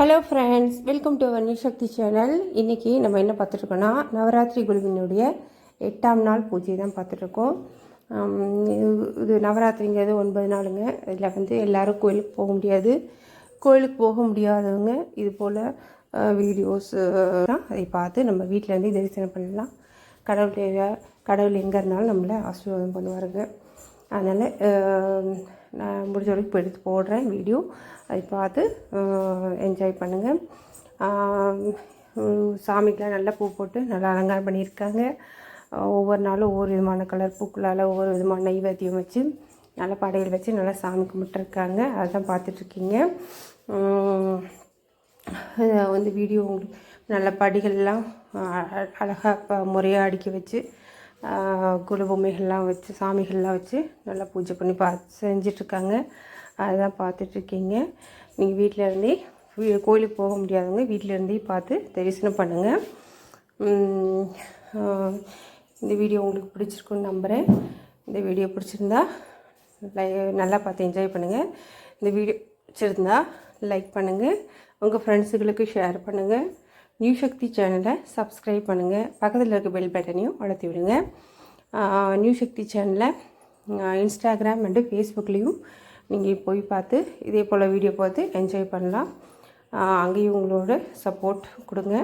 Hello friends welcome to our Shakti channel இன்றைக்கி நம்ம என்ன பார்த்துட்ருக்கோன்னா நவராத்திரி குழுவினுடைய எட்டாம் நாள் பூஜை தான் பார்த்துட்ருக்கோம் இது- இது நவராத்திரிங்கிறது ஒன்பது நாளுங்க. இதில் வந்து எல்லாரும் கோயிலுக்கு போக முடியாது. கோயிலுக்கு போக முடியாதவங்க இது போல் வீடியோஸ் அதை பார்த்து நம்ம வீட்டிலேருந்து தரிசனம் பண்ணலாம். கடவுளுடைய கடவுள் எங்கே இருந்தாலும் நம்மளை ஆசீர்வாதம் பண்ணுவாருங்க. அதனால் நான் முடிஞ்ச வரைக்கும் இப்போ எடுத்து போடுறேன் வீடியோ. அதை பார்த்து என்ஜாய் பண்ணுங்கள் சாமிக்கெலாம் நல்லா பூ போட்டு நல்லா அலங்காரம் பண்ணியிருக்காங்க. ஒவ்வொரு நாளும் ஒவ்வொரு விதமான கலர் பூக்களால் ஒவ்வொரு விதமான நைவேத்தியம் வச்சு நல்லா படையல் வச்சு நல்லா சாமி கும்பிட்டுருக்காங்க. அதுதான் பார்த்துட்ருக்கீங்க. வந்து வீடியோ உங்களுக்கு நல்ல படிகள்லாம் அழகாக முறையாக அடுக்கி வச்சு குழு பொம்மைகள்லாம் வச்சு சாமிகள்லாம் வச்சு நல்லா பூஜை பண்ணி பா செஞ்சிட்ருக்காங்க. அதுதான் பார்த்துட்ருக்கீங்க நீங்கள் வீட்டில் இருந்தே வீ- கோயிலுக்கு போக முடியாதவங்க வீட்டில் இருந்தே பார்த்து தரிசனம் பண்ணுங்கள் இந்த வீடியோ உங்களுக்கு பிடிச்சிருக்குன்னு நம்புகிறேன் இந்த வீடியோ பிடிச்சிருந்தா லை- நல்லா பார்த்து என்ஜாய் பண்ணுங்கள் இந்த வீடியோ பிடிச்சிருந்தா லைக் பண்ணுங்கள் உங்கள் ஃப்ரெண்ட்ஸுகளுக்கு ஷேர் பண்ணுங்கள் நியூ சக்தி சேனலை சப்ஸ்கிரைப் பண்ணுங்கள் பக்கத்தில் இருக்க பெல் பட்டனையும் அழுத்தி விடுங்க. நியூ சக்தி சேனலை இன்ஸ்டாகிராம் அண்டு ஃபேஸ்புக்லேயும் நீங்கள் போய் பார்த்து இதே போல் வீடியோ பார்த்து என்ஜாய் பண்ணலாம். அங்கேயும் உங்களோட சப்போர்ட் கொடுங்க.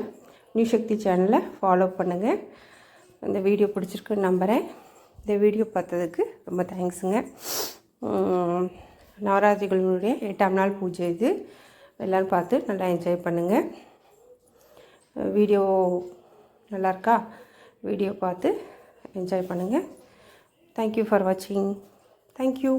நியூ சக்தி சேனலை ஃபாலோ பண்ணுங்கள் இந்த வீடியோ பிடிச்சிருக்குன்னு நம்புகிறேன் இந்த வீடியோ பார்த்ததுக்கு ரொம்ப தேங்க்ஸுங்க நவராத்திரிகளுடைய எட்டாம் நாள் பூஜை இது. எல்லோரும் பார்த்து நல்லா என்ஜாய் பண்ணுங்கள் வீடியோ நல்லாயிருக்கா? வீடியோ பார்த்து என்ஜாய் பண்ணுங்கள் தேங்க்யூ ஃபார் வாட்சிங் தேங்க்யூ